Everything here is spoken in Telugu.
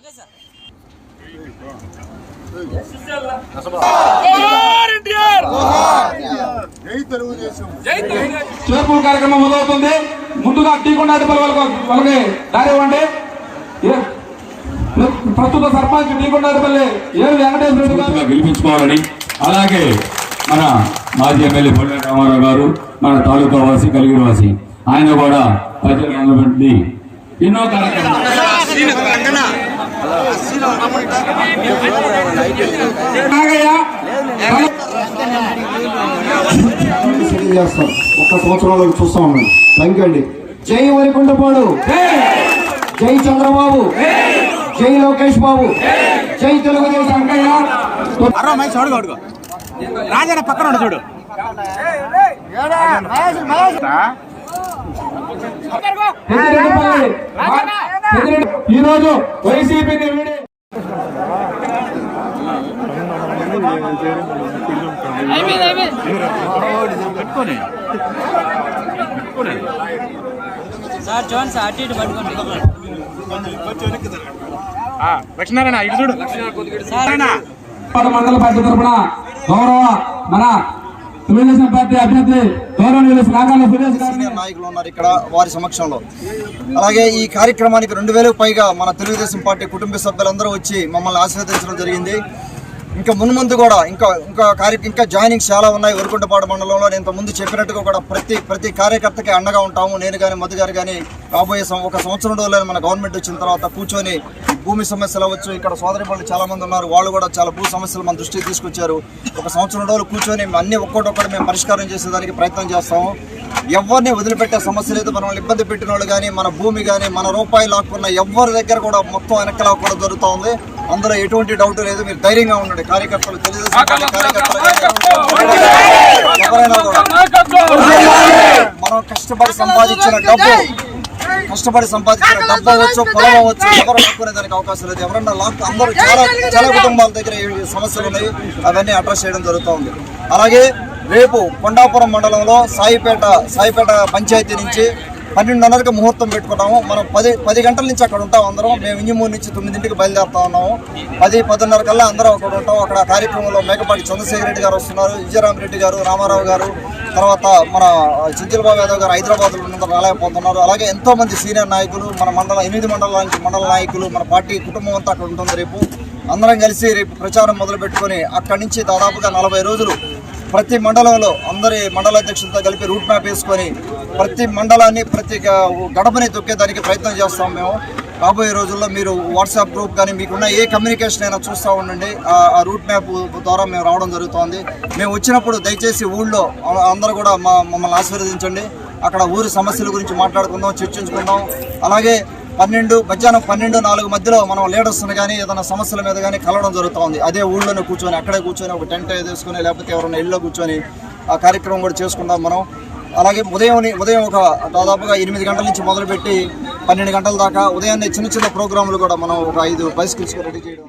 ఓకే సార్ కార్యక్రమం మొదలవుతుంది ముందుగా టీకొండ అధిపతి వాళ్ళకు వాళ్ళకి దారి ఇవ్వండి ఏ- ప్రస్తుత సర్పంచ్ టీకొండ అధిపల్లి ఏవి వెంకటేశ్వర గెలిపించుకోవాలని అలాగే మన మాజీ ఎమ్మెల్యే పొల్ల రామారావు గారు మన తాలూకా వాసి కలిగిరి వాసి ఆయన కూడా ప్రజలు ఎన్నో కార్యక్రమాలు చేస్తాం ఒక్క సంవత్సరంలో చూస్తా ఉన్నాం థ్యాంక్ యూ అండి జై వరికుంటపాడు జై చంద్రబాబు జై లోకేష్ బాబు జై తెలుగుదేశం కొడుకు రాజన్న. పక్కన చూడు పెద్దిరెడ్డిపల్లి పెద్దిరెడ్డి ఈ రోజు వైసీపీని వీడి సార్ చూడండి సార్ అటు ఇటు పట్టుకోండి. లక్ష్మీనారాయణ ఇటు చూడు. పాత మండల పార్టీ తరఫున గౌరవ మన తెలుగుదేశం పార్టీ అభ్యర్థి గౌరవనీయులు నాగాల సురేష్ సీనియర్ నాయకులు ఉన్నారు ఇక్కడ వారి సమక్షంలో. అలాగే ఈ కార్యక్రమానికి రెండు వేలకు పైగా మన తెలుగుదేశం పార్టీ కుటుంబ సభ్యులందరూ వచ్చి మమ్మల్ని ఆశీర్వదించడం జరిగింది. ఇంకా మున్ముందు కూడా ఇంకా ఇంకా కార్య ఇంకా జాయినింగ్స్ చాలా ఉన్నాయి వరకుంటపాడు మండలంలో. నేను ముందు చెప్పినట్టుగా కూడా ప్రతి ప్రతి కార్యకర్తకి అండగా ఉంటాము. నేను కానీ మధు గారు కానీ రాబోయే సం- ఒక సంవత్సరం రోజులైన మన గవర్నమెంట్ వచ్చిన తర్వాత కూర్చొని భూమి సమస్యలు అవ్వచ్చు. ఇక్కడ సోదరి వాళ్ళు చాలా మంది ఉన్నారు. వాళ్ళు కూడా చాలా భూ సమస్యలు మన దృష్టికి తీసుకొచ్చారు. ఒక సంవత్సరం రోజులు కూర్చొని అన్ని ఒక్కటొక్కటి మేము పరిష్కారం చేసేదానికి ప్రయత్నం చేస్తాము. ఎవరిని వదిలిపెట్టే సమస్య లేదు. మనం ఇబ్బంది పెట్టిన వాళ్ళు కానీ మన భూమి కానీ మన రూపాయి లాక్కున్న ఎవరి దగ్గర కూడా మొత్తం వెనక్కి లాక్కోవడం జరుగుతూ ఉంది అందులో ఎటువంటి డౌట్ లేదు. మీరు ధైర్యంగా ఉండండి. కార్యకర్తలు తెలుగుదేశం పార్టీ కార్యకర్తలు ఎవరైనా కూడా మనం కష్టపడి సంపాదించిన డబ్బు కష్టపడి సంపాదించిన డబ్బు అవ్వచ్చు పొలం అవ్వచ్చు ఎవరు లాక్కునే దానికి అవకాశం లేదు. ఎవరన్నా లాక్ అందరూ చాలా చాలా కుటుంబాల దగ్గర సమస్యలు ఉన్నాయి. అవన్నీ అడ్రస్ చేయడం జరుగుతూ ఉంది. అలాగే రేపు కొండాపురం మండలంలో సాయిపేట సాయిపేట పంచాయతీ నుంచి పన్నెండున్నరకు ముహూర్తం పెట్టుకున్నాము మనం పది పది గంటల నుంచి అక్కడ ఉంటాం అందరం. మేము ఇంజిమూరు నుంచి తొమ్మిదింటికి బయలుదేరుతా ఉన్నాము. పది పదిన్నర కల్లా అందరం అక్కడ ఉంటాం. అక్కడ కార్యక్రమంలో మేకపాటి చంద్రశేఖర రెడ్డి గారు వస్తున్నారు విజయరామ్ రెడ్డి గారు రామారావు గారు. తర్వాత మన చింతిలబాబు యాదవ్ గారు హైదరాబాద్లో ఉన్నందుకు రాలేకపోతున్నారు. అలాగే ఎంతోమంది సీనియర్ నాయకులు మన మండల ఎనిమిది మండల నుంచి మండల నాయకులు మన పార్టీ కుటుంబం అంతా అక్కడ ఉంటుంది రేపు. అందరం కలిసి రేపు ప్రచారం మొదలు పెట్టుకొని అక్కడి నుంచి దాదాపుగా నలభై రోజులు ప్రతి మండలంలో అందరి మండల అధ్యక్షులతో కలిపి రూట్ మ్యాప్ వేసుకొని ప్రతి మండలాన్ని ప్రతి గడపని తొక్కేదానికి ప్రయత్నం చేస్తాం మేము. రాబోయే రోజుల్లో మీరు వాట్సాప్ గ్రూప్ కానీ మీకున్న ఏ కమ్యూనికేషన్ అయినా చూస్తూ ఉండండి. ఆ రూట్ మ్యాప్ ద్వారా మేము రావడం జరుగుతోంది. మేము వచ్చినప్పుడు దయచేసి ఊళ్ళో అందరూ కూడా మా మమ్మల్ని ఆశీర్వదించండి. అక్కడ ఊరి సమస్యల గురించి మాట్లాడుకుందాం చర్చించుకుందాం. అలాగే పన్నెండు మధ్యాహ్నం పన్నెండు నాలుగు మధ్యలో మనం లీడర్స్ని కానీ ఏదైనా సమస్యల మీద కానీ కలవడం జరుగుతూ ఉంది. అదే ఊళ్ళోనే కూర్చొని అక్కడే కూర్చొని ఒక టెంట్ వేసుకొని లేకపోతే ఎవరైనా ఇళ్ళలో కూర్చొని ఆ కార్యక్రమం కూడా చేసుకుందాం మనం. అలాగే ఉదయం ఉదయం ఒక దాదాపుగా ఎనిమిది గంటల నుంచి మొదలుపెట్టి పన్నెండు గంటల దాకా ఉదయాన్నే చిన్న చిన్న ప్రోగ్రాంలు కూడా మనం ఒక ఐదు బైసికల్స్ రెడీ చేయడం